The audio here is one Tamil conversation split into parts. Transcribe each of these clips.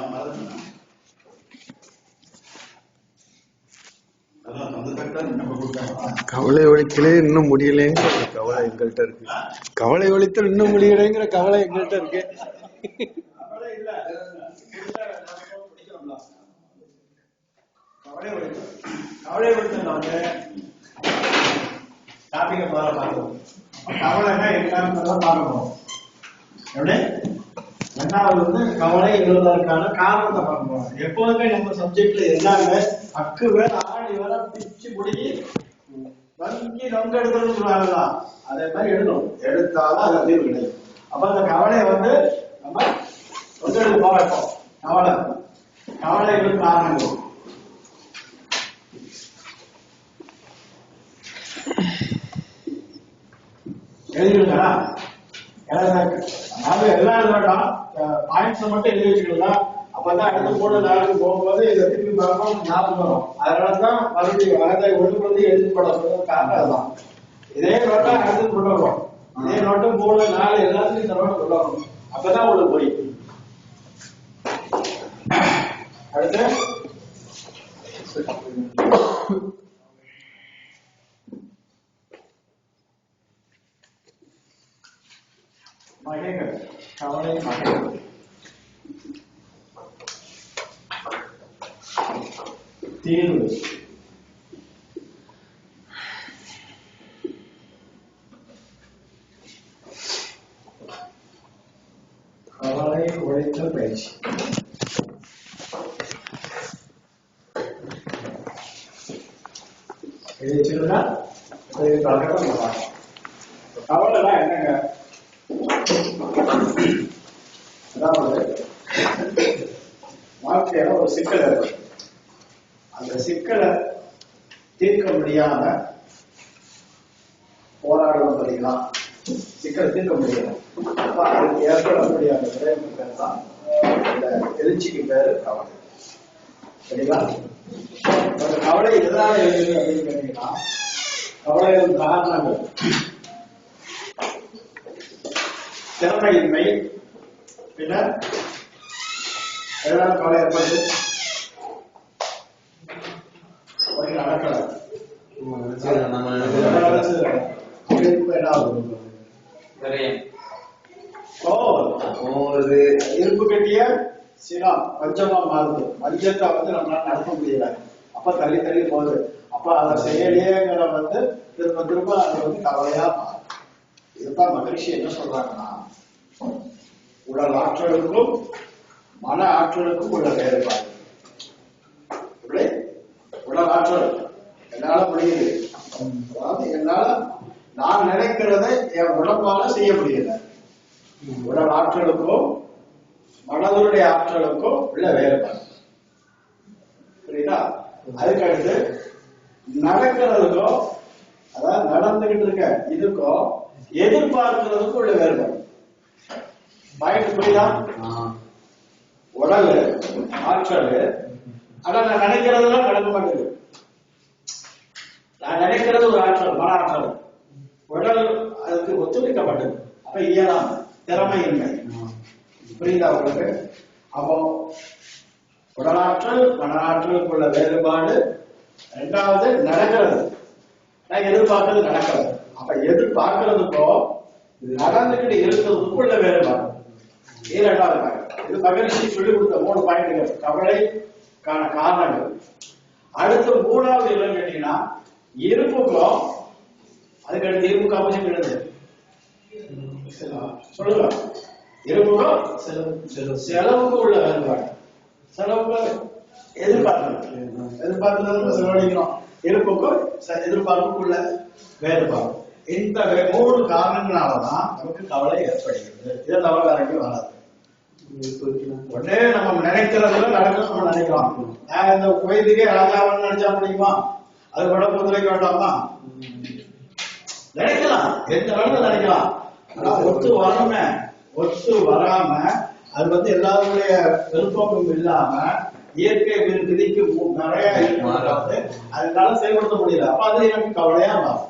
நான் மறந்துட்டேன் கவலை ஒழிக்கலே இன்னும் முடியலைங்கிற ஒரு கவலை எங்கள்கிட்ட இருக்கு கவலை ஒழித்தல் இன்னும் முடியலைங்கிற கவலை எங்கள்கிட்ட இருக்கு கவலை ஒழித்தல் கவலை ஒழித்தல் வந்து டாபிக முதல்ல பார்க்கணும் கவலைன்னா என்னன்றத பார்க்கணும் எப்படி ரெண்டாவது வந்து கவலை எழுதுவதற்கான காரணத்தை பார்க்கணும் எப்போதுமே நம்ம சப்ஜெக்ட்ல எல்லாமே அக்கு வேற ஆடி வேற பிச்சு முடிஞ்சு வங்கி நொங்க எடுக்கணும்னு சொல்லுவாங்களா அதே மாதிரி எழுதணும் எடுத்தாலும் அது தீர்வு கிடைக்கும் அப்ப அந்த கவலையை வந்து நம்ம ஒன்றெடுத்து போகட்டும் கவலை. கவலைகள் காரணங்கள். எழுதிருக்கா அதாவது எல்லாம் எழுத வேண்டாம். பாயிண்ட்ஸ் மட்டும் எழுதி வச்சுக்கலாம் அப்பதான் அடுத்த போட நாளைக்கு போகும்போது இதை திருப்பி பார்க்கணும் ஞாபகம் வரும். அதனாலதான் மறுபடியும் வழக்கை ஒழுங்குபடுத்தி வந்து எழுதி போட சொல்றது காரணம் அதுதான். இதே நோட்டா அடுத்து கொண்டு வரும் இதே நோட்டும் மூணு நாலு எல்லாத்துலயும் இந்த நோட்டு கொண்டு வரணும். அப்பதான் உங்களுக்கு புரியும். அடுத்து. மகேகர். மகைகள் கவலை மகைகள் தீர்வு கவலை உழைத்தல் பயிற்சி எழுதிச்சுன்னா பழக்கம் கவலைலாம் என்னங்க வாழ்க்கையில ஒரு சிக்கல் இருக்கு அந்த சிக்கலை தீர்க்க முடியாம போராடுவோம் பார்த்தீங்களா சிக்கல் தீர்க்க முடியல. அப்ப அதுக்கு ஏற்படக்கூடிய அந்த விளைவுக்கு பேர் தான் இந்த எழுச்சிக்கு பேர் கவலை. சரிங்களா அந்த கவலை எதனால எழுதுது அப்படின்னு கேட்டீங்கன்னா கவலையின் காரணங்கள். திறமையின்மை பின்னர் கவலை ஏற்படுது ஒரு நடக்கல கோபம் இரும்பு கட்டிய சினம் பஞ்சமா மாறுது. மஞ்சத்தை வந்து நம்மளால நடத்த முடியல. அப்ப தள்ளி தள்ளி போகுது. அப்ப அதை செயலியேங்கிற வந்து திரும்ப திரும்ப அது வந்து கவலையா மாறும். இதுதான் மகிழ்ச்சி என்ன சொல்றாங்கன்னா உடல் ஆற்றலுக்கும் மன ஆற்றலுக்கும் உள்ள வேறுபாடு. இப்படி உடல் ஆற்றல். என்னால முடியுது. அதாவது என்னால நான் நினைக்கிறதை என் உடம்பால செய்ய முடியல. உடல் ஆற்றலுக்கும் மனதனுடைய ஆற்றலுக்கும் உள்ள வேறுபாடு. புரியுதா? அதுக்கு அடுத்து நடக்கிறதுக்கும் அதாவது நடந்துகிட்டு இருக்க இதுக்கும் எதிர்பார்க்கிறதுக்கும் உள்ள வேறுபாடு. பாயிண்ட் புரியுதா? உடல் ஆற்றல். ஆனா நான் நினைக்கிறதெல்லாம் நடக்க மாட்டேங்குது. நான் நினைக்கிறது ஒரு ஆற்றல் மன ஆற்றல் உடல் அதுக்கு ஒத்துழைக்கப்பட்டது. அப்ப இயலாம் திறமையின்மை புரியுதா உங்களுக்கு? அப்போ உடலாற்றல் மனஆற்றலுக்குள்ள வேறுபாடு ரெண்டாவது நடக்கிறது. நான் எதிர்பார்க்கறது நடக்கிறது. அப்ப எதிர்பார்க்கறதுக்கும் நடந்துகிட்டு இருக்கிறதுக்குள்ள வேறுபாடு. இரண்டாவது ரெண்டாவது இது மகிழ்ச்சி சொல்லி கொடுத்த மூணு பாயிண்ட்கள் கவலைக்கான காரணங்கள். அடுத்து மூணாவது என்னன்னு கேட்டீங்கன்னா இருப்புக்கும் அதுக்கு அடுத்து இருப்புக்கு அவசியம் கிடையாது சொல்லுங்க. இருப்புக்கும் செலவு செலவுக்கு உள்ள வேறுபாடு. செலவுக்கு எதிர்பார்க்கிறது நம்ம செலவழிக்கிறோம். இருப்புக்கும் எதிர்பார்ப்புக்கும் உள்ள வேறுபாடு. இந்த மூணு காரணங்களாலதான் நமக்கு கவலை ஏற்படுகிறது. இதை தவிர வேற வராது. உடனே நம்ம நினைக்கிறதுல நடக்கும் நம்ம நினைக்கலாம். நான் இந்த குவைத்துக்கே ராஜாவன் நினைச்சா முடியுமா? அது கூட ஒத்துழைக்க வேண்டாமா? நினைக்கலாம். எந்த வேணும் நினைக்கலாம்? ஆனா ஒத்து வரணுமே ஒத்து வராம அது வந்து எல்லாருடைய விருப்பமும் இல்லாம இயற்கை விதிக்கு நிறைய அதனால செயல்படுத்த முடியல. அப்ப அது எனக்கு கவலையா மாறும்.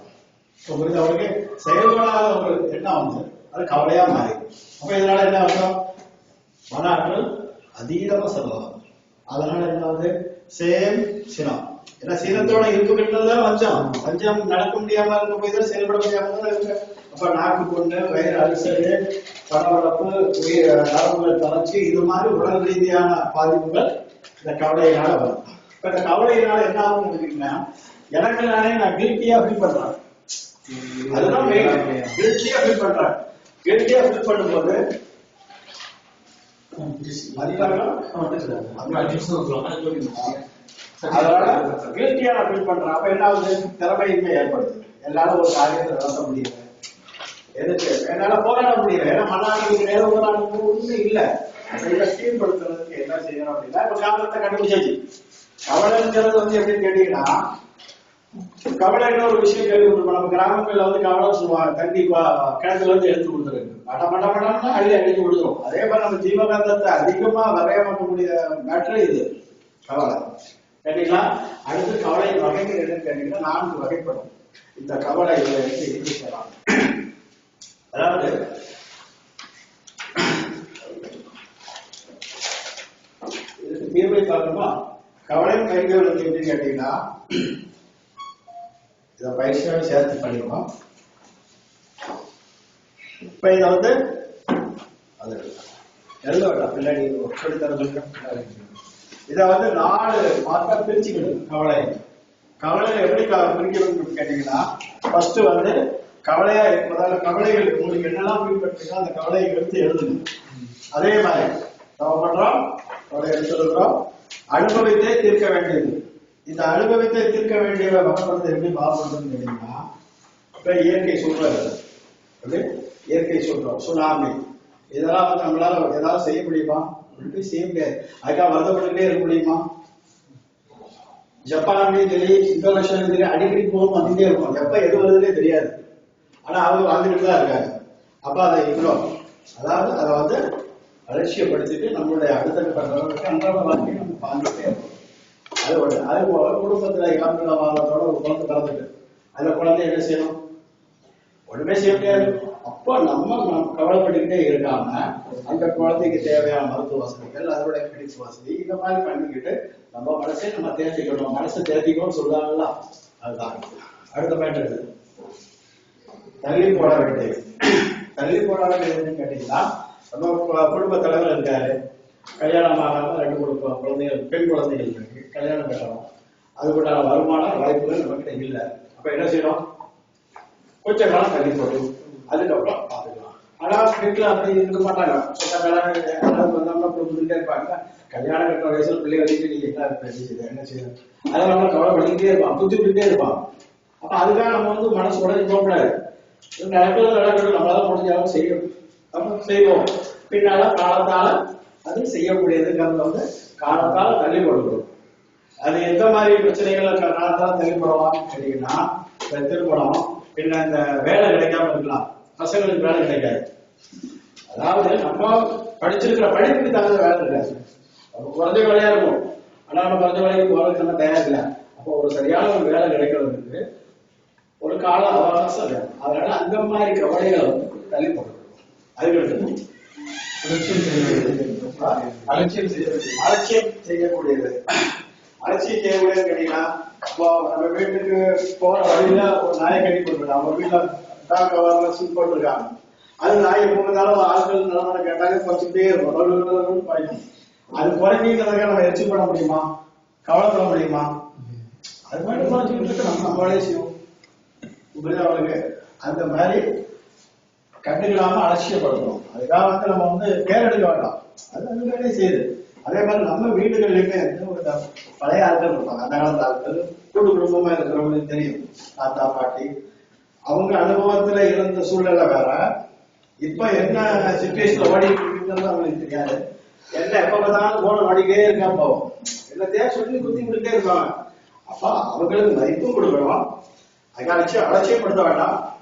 இப்ப அவருக்கு செயல்படாத ஒரு எண்ணம் வந்து? அது கவலையா மாறி அப்ப இதனால என்ன அர்த்தம்? அதீதமா செலவாகும் அதனால என்னாவது? சேம் சினம் ஏன்னா சீனத்தோட இருப்புகிட்டு தான் பஞ்சம். வஞ்சம் நடக்க முடியாம இருக்க போய் தான் செயல்பட முடியாம தான் இருக்கு. அப்ப நாக்கு கொண்டு வயிறு அரிசல் படவளப்பு உயிர் நரம்புகள் தளர்ச்சி இது மாதிரி உடல் ரீதியான பாதிப்புகள் இந்த கவலையினால வரும். இப்ப இந்த கவலையினால என்ன ஆகும் கேட்டீங்கன்னா எனக்கு நானே நான் கில்ட்டியா ஃபீல் பண்றேன். அதுதான் கில்ட்டியா ஃபீல் பண்றேன். கில்ட்டியா ஃபீல் பண்ணும்போது அதனால கில்ட்டியா நான் ஃபீல் பண்றேன் அப்ப என்ன ஆகுது? திறமையின்மை ஏற்படுது. எல்லாரும் ஒரு காரியத்தை நடத்த முடியல. எதுக்கு? என்னால போராட முடியல. ஏன்னா மண்ணாடி நேரம் போராடுறது ஒண்ணும் இல்ல. இதை சீர்படுத்துறதுக்கு என்ன செய்யணும் அப்படின்னா இப்ப காரணத்தை கண்டுபிடிச்சாச்சு. கவலைங்கிறது வந்து எப்படின்னு கேட்டீங்கன்னா கவலைன்னு ஒரு விஷயம் கேள்விப்பட்டிருப்போம் நம்ம கிராமங்கள்ல வந்து கவலை சொல்லுவாங்க. தண்ணி கிணத்துல இருந்து எடுத்து கொடுத்துருக்கு மட மட மடம்னா அள்ளி அடிச்சு கொடுத்துரும். அதே மாதிரி நம்ம ஜீவகாந்தத்தை அதிகமா வரையமாக்கக்கூடிய மேட்டர் இது. கவலை. கேட்டீங்களா? அடுத்து கவலை வகைகள் என்னன்னு கேட்டீங்கன்னா நான்கு வகைப்படும். இந்த கவலை இதுல எடுத்து எடுத்து சொல்லலாம் அதாவது இதுக்கு தீர்வை பார்க்கணுமா கவலை கைகள் வந்து எப்படி கேட்டீங்கன்னா இதை பயிற்சியோட சேர்த்து பண்ணிடுவோம். இப்ப இதை வந்து அது எழுத பின்னாடி சொல்லி இதை வந்து நாலு பார்த்தா பிரிச்சுக்கணும் கவலை கவலை எப்படி பிரிக்கணும்னு கேட்டீங்கன்னா ஃபர்ஸ்ட் வந்து கவலையா இருப்பதால கவலைகள் உங்களுக்கு என்னெல்லாம் ஃபீல் அந்த கவலையை எடுத்து எழுதுங்க. அதே மாதிரி நம்ம பண்றோம் கவலை எடுத்து எழுதுறோம். அனுபவித்தே தீர்க்க வேண்டியது. இந்த அனுபவத்தை தீர்க்க வேண்டிய வகைப்படுத்த எப்படி பாவப்படுறதுன்னு கேட்டீங்கன்னா இப்ப இயற்கை சொல்றாரு. இயற்கை சொல்றோம். சுனாமி. இதெல்லாம் வந்து நம்மளால ஏதாவது செய்ய முடியுமா? அப்படின்னு செய்ய முடியாது. அதுக்காக வருத்தப்பட்டுட்டே இருக்க முடியுமா? ஜப்பான்லயும் சரி இந்தோனேஷியாலையும் சரி அடிக்கடி போகும் வந்துட்டே இருக்கும் எப்ப எது வருதுன்னே தெரியாது. ஆனா அவங்க வாழ்ந்துட்டு தான் இருக்காங்க. அப்ப அதை இவ்வளோ அதாவது அதை வந்து அலட்சியப்படுத்திட்டு நம்மளுடைய அடுத்த கட்டவர்களுக்கு அன்றாட வாழ்க்கையை நம்ம வாழ்ந்துட்டே இருக்கோம் அது ஒண்ணு அது போல குடும்பத்துல இளம்பிள்ள வாழ்றதோட ஒரு குழந்தை பிறந்துட்டு அந்த குழந்தை என்ன செய்யணும்? ஒண்ணுமே செய்ய முடியாது. அப்போ நம்ம கவலைப்பட்டுக்கிட்டே இருக்காம அந்த குழந்தைக்கு தேவையான மருத்துவ வசதிகள் அதோட கிளினிக்ஸ் வசதி இந்த மாதிரி பண்ணிக்கிட்டு நம்ம மனசே நம்ம தேர்த்திக்கணும். மனசை தேர்த்திக்கணும்னு சொல்றாங்கல்ல? அதுதான். அடுத்த பாயிண்ட் இது தள்ளி போட வேண்டியது. தள்ளி போட வேண்டியதுன்னு கேட்டீங்கன்னா நம்ம கு- குடும்ப தலைவர் இருக்காரு. கல்யாணம் ஆகாம ரெண்டு குடும்ப குழந்தைகள் பெண் குழந்தைகள் இருக்கு. கல்யாணம் கட்டணும். அதுக்குண்டான வருமானம் வாய்ப்புகள் நம்மகிட்ட இல்லை. அப்ப என்ன செய்யணும்? கொஞ்ச காலம் தள்ளி போட்டு அதுக்கப்புறம் பார்த்துக்கலாம். ஆனா வீட்டுல அப்படி இருக்க மாட்டாங்க. சொந்தக்காரங்க வந்தோம்னா கொடுத்துட்டே இருப்பாங்க. கல்யாணம் கட்டுற வயசுல பிள்ளை வச்சுட்டு நீங்க என்ன பேசிட்டு என்ன செய்யணும்? அதை நம்ம கவலை பண்ணிக்கிட்டே இருப்பான் புத்தி இருப்பான் அப்ப அதுக்காக நம்ம வந்து மனசு உடனே போகக்கூடாது நடக்கிறது நடக்கிறது நம்மளால முடிஞ்சாலும் செய்யும் நம்ம செய்வோம். பின்னால காலத்தால அது செய்யக்கூடியதுங்கிறத வந்து காலத்தால தள்ளி கொடுக்கணும் அது எந்த மாதிரி பிரச்சனைகளை க- காலத்தால தள்ளி போடலாம் கேட்டீங்கன்னா இந்த திருமணம் பின்ன இந்த வேலை கிடைக்காம இருக்கலாம். பசங்களுக்கு வேலை கிடைக்காது. அதாவது நம்ம படிச்சிருக்கிற படிப்புக்கு தகுந்த வேலை இருக்காது நம்ம குறைஞ்ச வேலையா இருக்கும். ஆனா நம்ம குறைஞ்ச வேலைக்கு போறதுக்கு நம்ம தயார் இல்லை. அப்போ ஒரு சரியான ஒரு வேலை கிடைக்கிறதுக்கு ஒரு கால அவகாசம் வேணும். அதனால அந்த மாதிரி கவலைகளை வந்து தள்ளி போடணும் அதுக்கு அலட்சியம் செய்ய அலட்சியம் செய்யக்கூடியது. அலட்சிய செய்யக்கூடியது கேட்டீங்கன்னா இப்போ நம்ம வீட்டுக்கு போற வழியில ஒரு நாயை கட்டி போட்டுருக்காங்க. அவங்க வீட்டுல டாக் கவர்ல சூட் போட்டிருக்காங்க. அது மூணு நாளும் ஆட்கள் நிலமான கேட்டாலே குறைச்சிட்டே இருக்கும். குறையும் குறைக்கும். அது குறைக்கிறதுக்காக நம்ம எரிச்சு பண்ண முடியுமா? கவலைப்பட முடியுமா? அது மாதிரி குறைச்சிக்கிட்டு இருக்க நம்ம நம்மளே செய்வோம். அவளுக்கு அந்த மாதிரி கண்டுக்கலாம அலட்சியப்படுத்தணும். அதுக்காக வந்து நம்ம வந்து கேர் எடுக்க வேண்டாம். அது அது வேலையை செய்யுது. அதே மாதிரி நம்ம வீடுகள்லயுமே வந்து ஒரு பழைய ஆட்கள் இருப்பாங்க. அந்த காலத்து ஆட்கள் கூட்டு குடும்பமா இருக்கிறவங்களுக்கு தெரியும். தாத்தா பாட்டி. அவங்க அனுபவத்துல இருந்த சூழ்நிலை வேற. இப்ப என்ன சுச்சுவேஷன்ல ஓடிட்டு இருக்குங்கிறது அவங்களுக்கு தெரியாது. என்ன எப்ப பார்த்தாலும் போன ஓடிக்கிட்டே இருக்கா போவோம். என்னத்தையா சொல்லி குத்தி கொடுத்தே இருப்பாங்க அப்ப அவங்களுக்கு மதிப்பும் கொடுக்கணும். அதுக்கு அலட்சியப்படுத்த வேண்டாம்.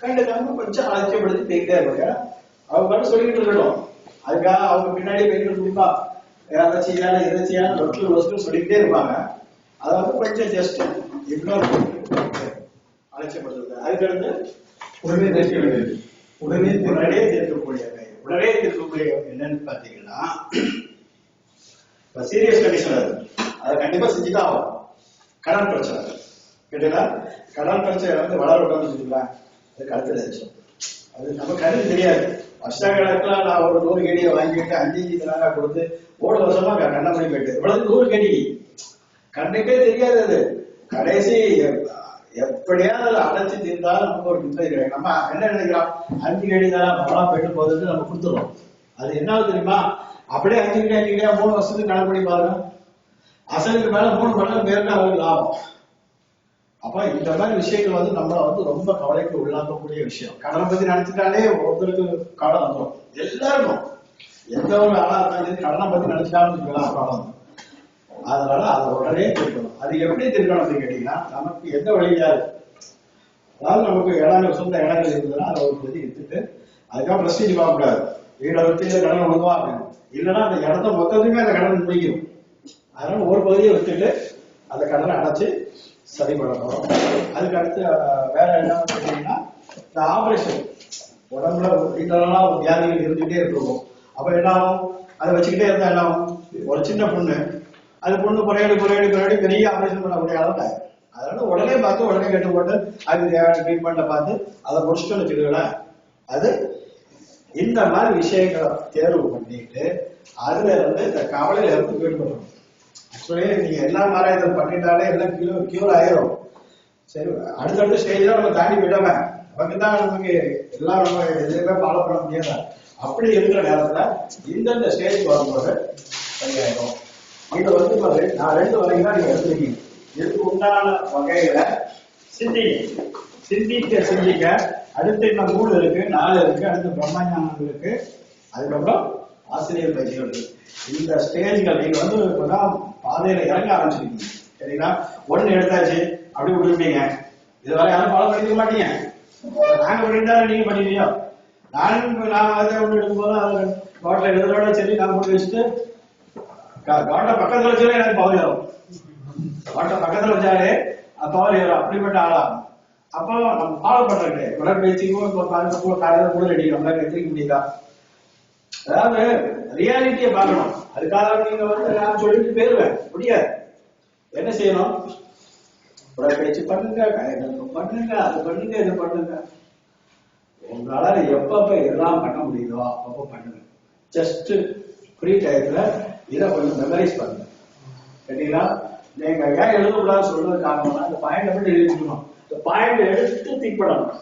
கண்டுக்காம கொஞ்சம் அலட்சியப்படுத்தி போய்கிட்டே இருப்பாங்க அவங்க சொல்லிக்கிட்டு இருக்கட்டும். அதுக்காக அவங்க பின்னாடி போய்கிட்டு இருப்பா அதை செய்யாத இதை செய்யாத லொட்டு லொஸ்ட்டு சொல்லிக்கிட்டே இருப்பாங்க. அதை வந்து கொஞ்சம் ஜஸ்ட் இக்னோர் அலட்சியப்படுத்துறது. அதுக்கடுத்து உடனே தீர்க்க வேண்டியது. உடனே முன்னாடியே தீர்க்கக்கூடிய உடனே இருக்கக்கூடிய என்னன்னு பாத்தீங்கன்னா சீரியஸ் கண்டிஷன் அது. அதை கண்டிப்பா செஞ்சுதான் ஆகும் கடன் பிரச்சனை. கேட்டீங்களா? கடன் பிரச்சனை வந்து வளர விட்டோம்னு வச்சுக்கலாம் அது வச்சோம் அது நம்ம கருத்து தெரியாது. வருஷ நான் ஒரு நூறு கடியை வாங்கிட்டு அஞ்சு அஞ்சு தினாரா கொடுத்து ஒரு வருஷமா கண்ண மணி போயிட்டு. இவ்வளவு நூறு கேடி. கண்ணுக்கே தெரியாது அது. கடைசி எப்படியா எப்படியாவது அதை அடைச்சு தீர்ந்தாலும் நமக்கு ஒரு நிம்மதி கிடையாது நம்ம என்ன நினைக்கிறோம்? அஞ்சு கேடி தான் பணம் போயிட்டு போகுதுன்னு நம்ம கொடுத்துருவோம் அது என்ன ஆகுது தெரியுமா? அப்படியே அஞ்சு கடி அஞ்சு கடியா மூணு வருஷத்துக்கு கணக்கு பண்ணி பாருங்க. அசலுக்கு மேல மூணு மடங்கு பேருக்கு அவங்களுக்கு லாபம். அப்ப இந்த மாதிரி விஷயங்கள் வந்து நம்மள வந்து ரொம்ப கவலைக்கு உள்ளாக்கக்கூடிய விஷயம். கடனை பத்தி நினைச்சிட்டாலே ஒருத்தருக்கு கவலை வந்துடும் எல்லாருக்கும். எந்த ஒரு ஆளா இருந்தாலும் கடனை பத்தி நினைச்சிட்டாலும் வச்சுக்கலாம் கவலை அதனால அதை உடனே திருக்கணும் அது எப்படி திருக்கணும் அப்படின்னு கேட்டீங்கன்னா நமக்கு எந்த வழியா இருக்கு அதாவது நமக்கு இடங்கள் சொந்த இடங்கள் இருந்ததுன்னா அதை ஒரு பத்தி எடுத்துட்டு அதுக்காக பிரஸ்டீஜ் பார்க்கக்கூடாது வீடை விட்டு இந்த கடன் ஒழுங்குவா அப்படின்னு. இல்லைன்னா அந்த இடத்த மொத்தத்துக்குமே அந்த கடன் முடிக்கும் அதனால ஒரு பகுதியை விட்டுட்டு அந்த கடனை அடைச்சு சரி பண்ண போறோம் அதுக்கு அடுத்து வேற என்ன கேட்டீங்கன்னா இந்த ஆபரேஷன் உடம்புல இன்டர்னலா ஒரு வியாதிகள் இருந்துகிட்டே இருக்கும். அப்ப என்ன ஆகும்? அதை வச்சுக்கிட்டே இருந்தா என்ன ஆகும்? ஒரு சின்ன பொண்ணு. அது பொண்ணு குறையடி குறையடி குறையடி பெரிய ஆபரேஷன் பண்ணக்கூடிய அளவுல அதனால உடனே பார்த்து உடனே கட்டு போட்டு அதுக்கு தேவையான ட்ரீட்மெண்ட்டை பார்த்து அதை முடிச்சுட்டு வச்சுக்கலாம் அது இந்த மாதிரி விஷயங்களை தேர்வு பண்ணிட்டு அதுல இருந்து இந்த கவலையில இருந்து விடுபடணும் ஆக்சுவலி நீங்க எல்லா மாறாயத்தில் பண்ணிட்டாலே எல்லாம் கியூ கியூர் ஆயிரும். சரி அடுத்தடுத்த ஸ்டேஜ் தான் நம்ம தாண்டி விடாம நமக்கு தான் நமக்கு எல்லாம் நம்ம எதுவுமே ஃபாலோ பண்ண முடியாது? அப்படி இருக்கிற நேரத்துல இந்தந்த ஸ்டேஜ் வரும்போது சரியாயிடும் இது வந்து பாரு நான் ரெண்டு வரைக்கும் தான் நீங்க எடுத்துருக்கீங்க. இதுக்கு உண்டான வகையில சிந்திங்க சிந்திக்க சிந்திக்க அடுத்து இன்னும் மூணு இருக்கு நாலு இருக்கு அடுத்து பிரம்மஞானம் இருக்கு அதுக்கப்புறம் ஆசிரியர் பயிற்சிகள் இருக்கு. இந்த ஸ்டேஜ்கள் நீங்க வந்து இப்பதான் பாதையில இறங்க ஆரம்பிச்சிருக்கீங்க. சரிங்களா? ஒண்ணு எடுத்தாச்சு அப்படி விட்டுருப்பீங்க இதுவரை யாரும் ஃபாலோ பண்ணிக்க மாட்டீங்க. நாங்க பண்ணிட்டா நீங்க பண்ணிட்டீங்க நானும் நான் அதை ஒண்ணு எடுக்கும்போது அதை பாட்டில் எழுதுறோட சரி நான் போட்டு வச்சுட்டு காட்டை பக்கத்துல வச்சாலே எனக்கு பவர் ஏறும். காட்டை பக்கத்துல வச்சாலே பவர் ஏறும். அப்படிப்பட்ட ஆளா அப்போ நம்ம ஃபாலோ பண்றது உடற்பயிற்சிக்கும் இப்போ பாருங்க கூட காலையில கூட ரெடி நம்மளால எத்திரிக்க முடியுதா? அதாவது ரியாலிட்டியை பார்க்கணும். அதுக்காக நீங்க வந்து நான் சொல்லிட்டு போயிருவேன். முடியாது. என்ன செய்யணும்? உடற்பயிற்சி பண்ணுங்க பண்ணுங்க அது பண்ணுங்க இது பண்ணுங்க. உங்களால எப்பப்ப இதெல்லாம் பண்ண முடியுதோ அப்பப்ப பண்ணுங்க. ஜஸ்ட் ஃப்ரீ டயத்துல இதை கொஞ்சம் மெமரைஸ் பண்ணுங்க. சரிங்களா? நீங்க ஏன் எழுதக்கூடாது சொல்றது காரணம்னா இந்த பாயிண்ட் மட்டும் எழுதிக்கணும். இந்த பாயிண்ட் எடுத்து திங்க் பண்ணணும்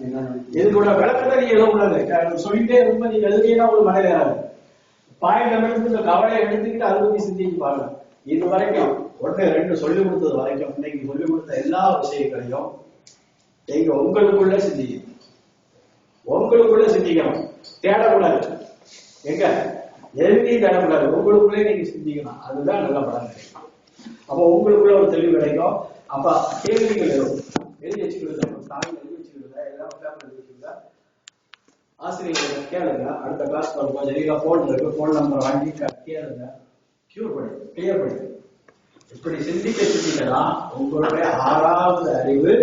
இதோட விளக்கத்தை நீங்க எழுதக்கூடாது நான் சொல்லிட்டே ரொம்ப நீங்க எழுதினா ஒரு மனதில் ஏறாது பாயிண்ட் மட்டும் இந்த கவலையை எடுத்துக்கிட்டு அதை பத்தி சிந்திச்சு பாருங்க. இது வரைக்கும் ஒன்று ரெண்டு சொல்லி கொடுத்தது வரைக்கும் இன்னைக்கு சொல்லி கொடுத்த எல்லா விஷயங்களையும் நீங்க உங்களுக்குள்ள சிந்திக்கணும். உங்களுக்குள்ள சிந்திக்கணும். தேடக்கூடாது. எங்க? எதுக்கையும் தேடக்கூடாது. உங்களுக்குள்ளே நீங்க சிந்திக்கணும். அதுதான் நல்ல படம் கிடைக்கும் அப்போ உங்களுக்குள்ள ஒரு தெளிவு கிடைக்கும். அப்ப கேள்விகள் எழுதும் எழுதி வச்சுக்கிறது சாமி ஆசிரியர்களை எல்லாம் பேப்பர் கேளுங்க. அடுத்த கிளாஸ் வரும்போது சரிங்களா போன் இருக்கு. போன் நம்பர் வாங்கி கேளுங்க. கியூர் பண்ணி கிளியர் பண்ணி இப்படி சிந்திக்க சிந்திக்கலாம் உங்களுடைய ஆறாவது அறிவு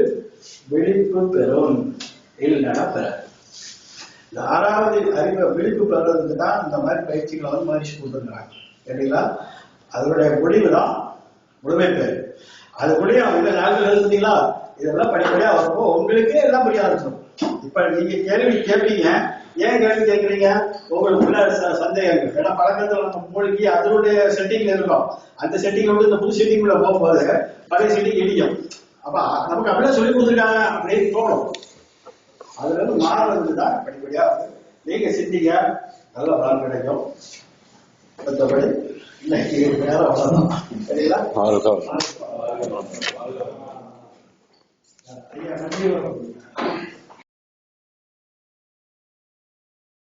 விழிப்பு பெறும். இல்லைன்னா பெறாது இந்த ஆறாவது அறிவை விழிப்பு பெறதுக்கு தான் இந்த மாதிரி பயிற்சிகளை வந்து மகிழ்ச்சி கொடுத்துருக்காங்க. சரிங்களா அதனுடைய முடிவு தான் முழுமை பேர் அது முடியும் இந்த நாட்கள் எழுதுனீங்களா? இதெல்லாம் படிப்படியா வரப்போ உங்களுக்கே எல்லாம் புரிய ஆரம்பிச்சிடும். இப்ப நீங்க கேள்வி கேட்பீங்க. ஏன் கேள்வி கேட்கறீங்க? உங்களுக்குள்ள சந்தேகங்கள். ஏன்னா பழக்கத்துல நம்ம மூழ்கி அதனுடைய செட்டிங்ல இருக்கோம். அந்த செட்டிங் விட்டு இந்த புது செட்டிங் உள்ள போகும்போது பழைய செட்டிங் இடிக்கும். அப்ப நமக்கு அப்படியே சொல்லி கொடுத்துருக்காங்க. அப்படின்னு தோணும். அதுல இருந்து மாறுறது தான் படிப்படியா வந்து நீங்க சிந்திங்க. நல்ல பலன் கிடைக்கும். மற்றபடி இன்னைக்கு நேரம் அவ்வளவுதான். சரிங்களா? Ahí